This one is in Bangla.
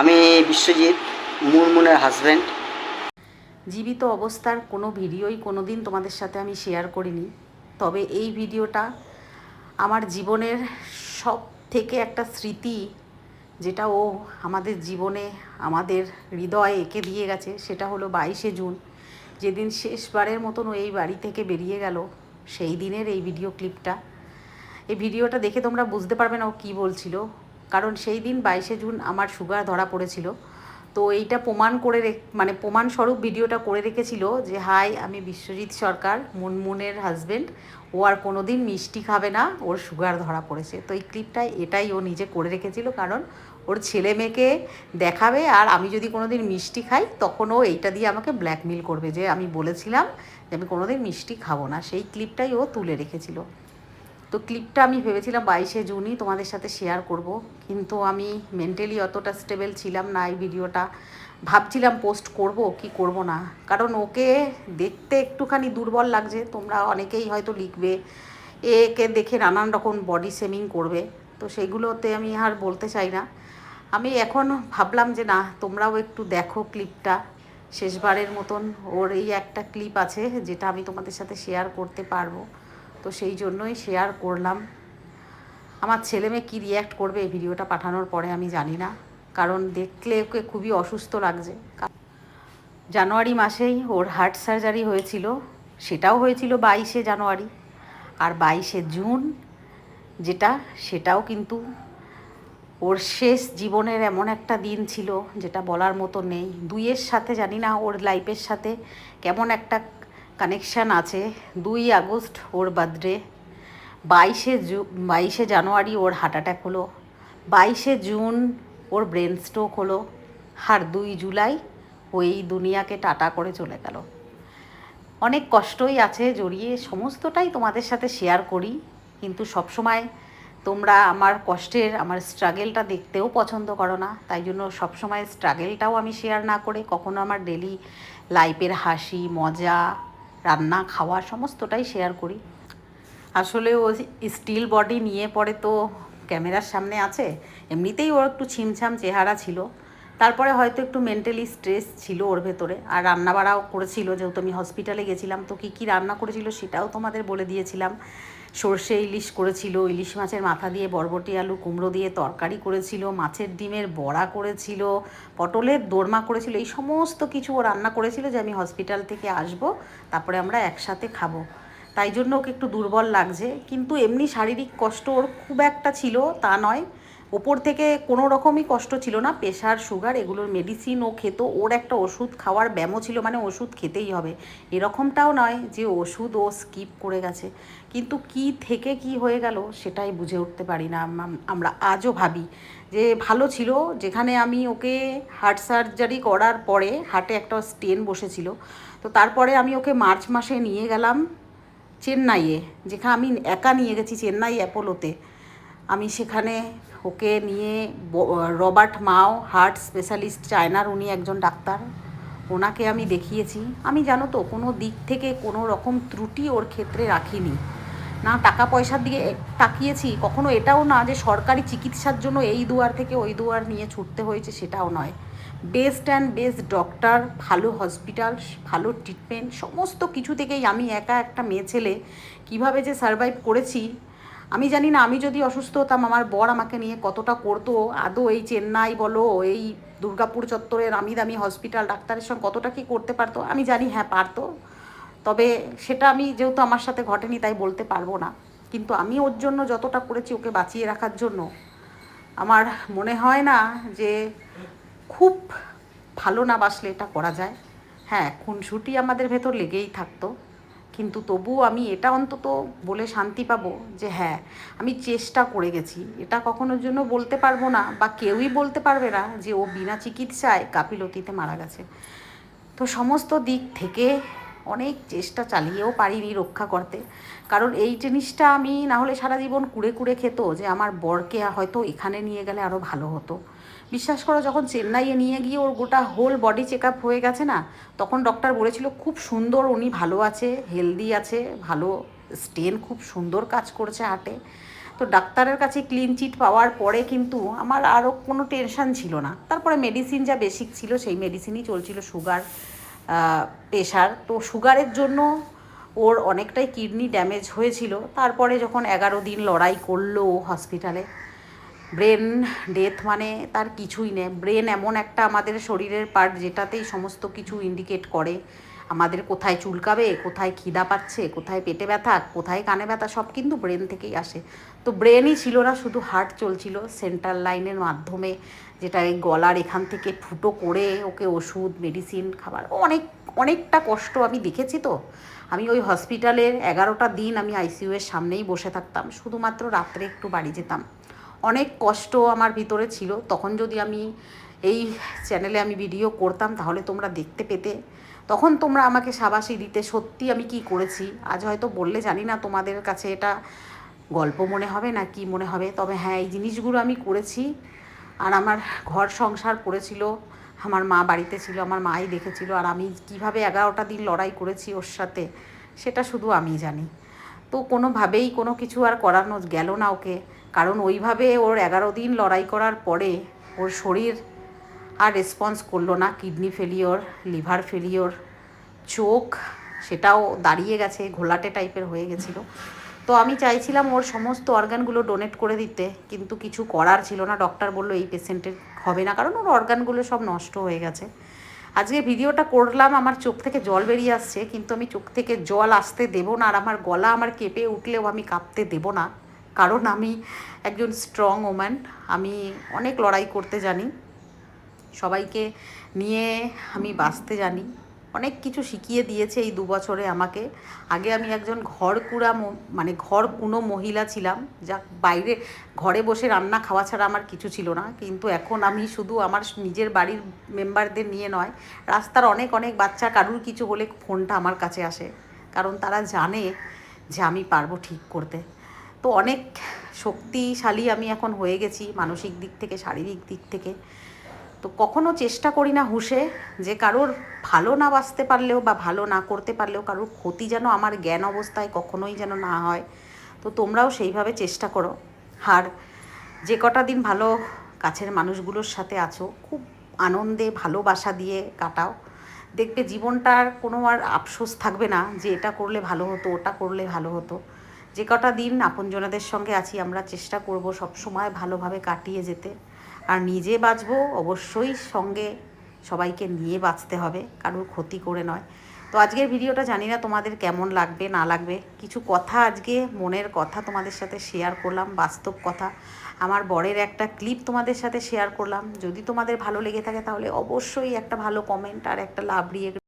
আমি বিশ্বজিৎ মুনমুনের হাজব্যান্ড জীবিত অবস্থার কোনো ভিডিওই কোনো দিন তোমাদের সাথে আমি শেয়ার করিনি। তবে এই ভিডিওটা আমার জীবনের সব থেকে একটা স্মৃতি, যেটা ও আমাদের জীবনে আমাদের হৃদয়ে এঁকে দিয়ে গেছে, সেটা হলো বাইশে জুন। যেদিন শেষবারের মতন ও এই বাড়ি থেকে বেরিয়ে গেল, সেই দিনের এই ভিডিও ক্লিপটা এই ভিডিওটা দেখে তোমরা বুঝতে পারবে না ও কী বলছিল। কারণ সেই দিন বাইশে জুন আমার সুগার ধরা পড়েছিল। তো এইটা প্রমাণ করে মানে প্রমাণস্বরূপ ভিডিওটা করে রেখেছিল যে, হাই, আমি বিশ্বজিৎ সরকার, মুনমুনের হাজবেন্ড ও আর কোনো দিন মিষ্টি খাবে না, ওর সুগার ধরা পড়েছে। তো এই ক্লিপটাই এটাই ও নিজে করে রেখেছিল কারণ ওর ছেলে মেয়েকে দেখাবে আর আমি যদি কোনো দিন মিষ্টি খাই, তখন ও এইটা দিয়ে আমাকে ব্ল্যাকমেল করবে যে, আমি বলেছিলাম যে, আমি কোনো দিন মিষ্টি খাব না। সেই ক্লিপটাই ও তুলে রেখেছিল। তো ক্লিপটা আমি ভেবেছিলাম বাইশে জুনই তোমাদের সাথে শেয়ার করব, কিন্তু আমি মেন্টালি অতটা স্টেবল ছিলাম না এই ভিডিওটা ভাবছিলাম পোস্ট করব, কি করব না? কারণ ওকে দেখতে একটুখানি দুর্বল লাগছে, তোমরা অনেকেই হয়তো লিখবে একে দেখে নানান রকম বডি শেমিং করবে, তো সেইগুলোতে আমি আর বলতে চাই না। আমি এখন ভাবলাম যে না, তোমরাও একটু দেখো ক্লিপটা শেষবারের মতন ওর এই একটা ক্লিপ আছে, যেটা আমি তোমাদের সাথে শেয়ার করতে পারব। তো সেই জন্যই শেয়ার করলাম। আমার ছেলে মেয়ে কী রিয়্যাক্ট করবে এই ভিডিওটা পাঠানোর পরে আমি জানি না। কারণ দেখলে ওকে খুবই অসুস্থ লাগছে। জানুয়ারি মাসেই ওর হার্ট সার্জারি হয়েছিল। সেটাও হয়েছিল বাইশে জানুয়ারি। আর বাইশে জুন যেটা, সেটাও কিন্তু ওর শেষ জীবনের এমন একটা দিন ছিল, যেটা বলার মতো নেই। দুইয়ের সাথে জানি না ওর লাইফের সাথে কেমন একটা কানেকশান আছে। দুই আগস্ট ওর বার্থডে, বাইশে জু, বাইশে জানুয়ারি ওর হার্ট অ্যাটাক হলো, বাইশে জুন ওর ব্রেন স্ট্রোক হলো, আর দুই জুলাই ওই দুনিয়াকে টাটা করে চলে গেল। অনেক কষ্টই আছে জড়িয়ে, সমস্তটাই তোমাদের সাথে শেয়ার করি, কিন্তু সবসময় তোমরা আমার কষ্টের, আমার স্ট্রাগেলটা দেখতেও পছন্দ করো না। তাই জন্য সবসময় স্ট্রাগেলটাও আমি শেয়ার না করে কখনো আমার ডেলি লাইফের হাসি, মজা রান্না, খাওয়া, সমস্তটাই শেয়ার করি। আসলে ও স্টিল বডি নিয়ে পরে তো ক্যামেরার সামনে আছে। এমনিতেই ওর একটু ছিমছাম চেহারা ছিল। তারপরে হয়তো একটু মেন্টালি স্ট্রেস ছিল ওর ভেতরে। আর রান্নাবাড়াও করেছিল, যেহেতু আমি হসপিটালে গেছিলাম, তো কী কী রান্না করেছিল সেটাও তোমাদের বলে দিয়েছিলাম। সর্ষে ইলিশ করেছিল, ইলিশ মাছের মাথা দিয়ে বরবটি, আলু কুমড়ো দিয়ে তরকারি করেছিল, মাছের ডিমের বড়া করেছিল, পটলের দোরমা করেছিল, এই সমস্ত কিছু ও রান্না করেছিল যে আমি হসপিটাল থেকে আসব, তারপরে আমরা একসাথে খাব। তাই জন্য ওকে একটু দুর্বল লাগছে, কিন্তু এমনি শারীরিক কষ্ট ওর খুব একটা ছিল তা নয়। ওপর থেকে কোনো রকমই কষ্ট ছিল না। প্রেশার, সুগার এগুলোর মেডিসিন ও খেত। ওর একটা ওষুধ খাওয়ার ব্যায়ামও ছিল মানে ওষুধ খেতেই হবে। এরকমটাও নয় যে ওষুধ ও স্কিপ করে গেছে। কিন্তু কি থেকে কি হয়ে গেল সেটাই বুঝে উঠতে পারি না আমরা আজও ভাবি যে ভালো ছিল। যেখানে আমি ওকে হার্ট সার্জারি করার পরে হার্টে একটা স্টেন বসেছিল। তো তারপরে আমি ওকে মার্চ মাসে নিয়ে গেলাম চেন্নাইয়ে। যেখানে আমি একা নিয়ে গেছি, চেন্নাই অ্যাপোলোতে। আমি সেখানে ওকে নিয়ে রবার্ট মাও হার্ট স্পেশালিস্ট চায়নার উনি একজন ডাক্তার। ওনাকে আমি দেখিয়েছি। আমি জানো তো, কোনো দিক থেকে কোনো রকম ত্রুটি ওর ক্ষেত্রে রাখিনি। না টাকা পয়সার দিকে তাকিয়েছি। কখনো এটাও না যে সরকারি চিকিৎসার জন্য এই দুয়ার থেকে ওই দুয়ার নিয়ে ছুটতে হয়েছে, সেটাও নয়। বেস্ট অ্যান্ড বেস্ট ডক্টর, ভালো হসপিটাল, ভালো ট্রিটমেন্ট, সমস্ত কিছু থেকেই আমি একা একটা মেয়ে ছেলে কীভাবে যে সারভাইভ করেছি আমি জানি না, আমি যদি অসুস্থ হতাম, আমার বর আমাকে নিয়ে কতটা করতো, আদৌ এই চেন্নাই বলো, এই দুর্গাপুর চত্বরের আমি দামি হসপিটাল ডাক্তারের সঙ্গে কতটা কি করতে পারতো, আমি জানি হ্যাঁ পারতো। তবে সেটা আমি যেহেতু আমার সাথে ঘটেনি, তাই বলতে পারব না। কিন্তু আমি ওর জন্য যতটা করেছি, ওকে বাঁচিয়ে রাখার জন্য, আমার মনে হয় না যে খুব ভালো না বাসলে এটা করা যায়। হ্যাঁ খুনসুটি আমাদের ভেতর লেগেই থাকতো। কিন্তু তবুও আমি এটা অন্তত বলে শান্তি পাবো যে হ্যাঁ আমি চেষ্টা করে গেছি। এটা কখনোর জন্য বলতে পারব না বা কেউই বলতে পারবে না যে ও বিনা চিকিৎসায় গাফিলতিতে মারা গেছে। তো সমস্ত দিক থেকে অনেক চেষ্টা চালিয়েও পারিনি রক্ষা করতে। কারণ এই জিনিসটা আমি না হলে সারা জীবন কুড়ে কুড়ে খেত যে আমার বরকে হয়তো এখানে নিয়ে গেলে আরও ভালো হতো। বিশ্বাস করো, যখন চেন্নাইয়ে নিয়ে গিয়ে ওর গোটা হোল বডি চেক আপ হয়ে গেছে না, তখন ডক্টর বলেছিল, খুব সুন্দর, উনি ভালো আছে হেলদি আছে, ভালো স্টেন খুব সুন্দর কাজ করছে হাটে তো ডাক্তারের কাছে ক্লিন চিট পাওয়ার পরে কিন্তু আমার আরও কোনো টেনশন ছিল না। তারপরে মেডিসিন যা বেসিক ছিল, সেই মেডিসিনই চলছিল সুগার প্রেশার তো সুগারের জন্য ওর অনেকটাই কিডনি ড্যামেজ হয়েছিল। তারপরে যখন এগারো দিন লড়াই করল হসপিটালে ব্রেন, ডেথ মানে তার কিছুই নেই। ব্রেন এমন একটা আমাদের শরীরের পার্ট যেটাতেই সমস্ত কিছু ইন্ডিকেট করে। আমাদের কোথায় চুলকাবে, কোথায় খিদা পাচ্ছে, কোথায় পেটে ব্যথা, কোথায় কানে ব্যথা, সব কিন্তু ব্রেন থেকেই আসে। তো ব্রেনই ছিল না, শুধু হার্ট চলছিল। সেন্ট্রাল লাইনের মাধ্যমে যেটা এই গলার এখান থেকে ফুটো করে ওকে ওষুধ, মেডিসিন, খাবার, অনেক, অনেকটা কষ্ট আমি দেখেছি তো। আমি ওই হসপিটালের এগারোটা দিন আমি আইসিইউ এর সামনেই বসে থাকতাম। শুধুমাত্র রাত্রে একটু বাড়ি যেতাম। অনেক কষ্ট আমার ভিতরে ছিল। তখন যদি আমি এই চ্যানেলে আমি ভিডিও করতাম, তাহলে তোমরা দেখতে পেতে। তখন তোমরা আমাকে সাবাসি দিতে, সত্যি আমি কি করেছি? আজ হয়তো বললে জানি না তোমাদের কাছে এটা গল্প মনে হবে না কি মনে হবে। তবে হ্যাঁ এই জিনিসগুলো আমি করেছি। আর আমার ঘর সংসার পড়েছিল, আমার মা বাড়িতে ছিল, আমার মাই দেখেছিল, আর আমি কীভাবে এগারোটা দিন লড়াই করেছি ওর সাথে, সেটা শুধু আমি জানি। তো কোনোভাবেই কোনো কিছু আর করানো গেল না ওকে। কারণ ওইভাবে ওর এগারো দিন লড়াই করার পরে ওর শরীর আর রেসপন্স করল না। কিডনি ফেলিওর লিভার ফেলিওর চোখ, সেটাও দাঁড়িয়ে গেছে, ঘোলাটে টাইপের হয়ে গেছিল। তো আমি চাইছিলাম ওর সমস্ত অর্গানগুলো ডোনেট করে দিতে, কিন্তু কিছু করার ছিল না। ডক্টর বলল, এই পেশেন্টের হবে না। কারণ ওর অর্গানগুলো সব নষ্ট হয়ে গেছে। আজকে ভিডিওটা করলাম, আমার চোখ থেকে জল বেরিয়ে আসছে, কিন্তু আমি চোখ থেকে জল আসতে দেবো না। আর আমার গলা আমার কেঁপে উঠলেও আমি কাঁপতে দেবো না। কারণ আমি একজন স্ট্রং ওম্যান আমি অনেক লড়াই করতে জানি, সবাইকে নিয়ে আমি বাঁচতে জানি, অনেক কিছু শিখিয়ে দিয়েছে এই দু বছরে আমাকে। আগে আমি একজন ঘর কুড়া মানে ঘর কোনো মহিলা ছিলাম, যা বাইরে ঘরে বসে রান্না খাওয়া ছাড়া আমার কিছু ছিল না, কিন্তু এখন আমি শুধু আমার নিজের বাড়ির মেম্বারদের নিয়ে নয়, রাস্তার অনেক অনেক বাচ্চা কারুর কিছু হলে ফোনটা আমার কাছে আসে, কারণ তারা জানে যে আমি পারব ঠিক করতে। তো অনেক শক্তিশালী আমি এখন হয়ে গেছি, মানসিক দিক থেকে, শারীরিক দিক থেকে। তো কখনো চেষ্টা করি না হুঁশে যে কারোর ভালো না বাঁচতে পারলেও বা ভালো না করতে পারলেও কারোর ক্ষতি যেন আমার জ্ঞান অবস্থায় কখনোই যেন না হয়। তো তোমরাও সেইভাবে চেষ্টা করো। আর যে কটা দিন ভালো কাছের মানুষগুলোর সাথে আছো, খুব আনন্দে ভালোবাসা দিয়ে কাটাও। দেখবে জীবনটার কোনো আর আফসোস থাকবে না যে এটা করলে ভালো হতো, ওটা করলে ভালো হতো। যে কটা দিন আপনজনাদের সঙ্গে আছি, আমরা চেষ্টা করব সব সময় ভালোভাবে কাটিয়ে যেতে। আর নিজে বাঁচবো অবশ্যই সঙ্গে সবাইকে নিয়ে বাঁচতে হবে, কারোর ক্ষতি করে নয়। তো আজকের ভিডিওটা জানি না তোমাদের কেমন লাগবে, না লাগবে। কিছু কথা আজকে, মনের কথা তোমাদের সাথে শেয়ার করলাম, বাস্তব কথা। আমার বরের একটা ক্লিপ তোমাদের সাথে শেয়ার করলাম। যদি তোমাদের ভালো লেগে থাকে তাহলে অবশ্যই একটা ভালো কমেন্ট আর একটা লাভ দিয়ে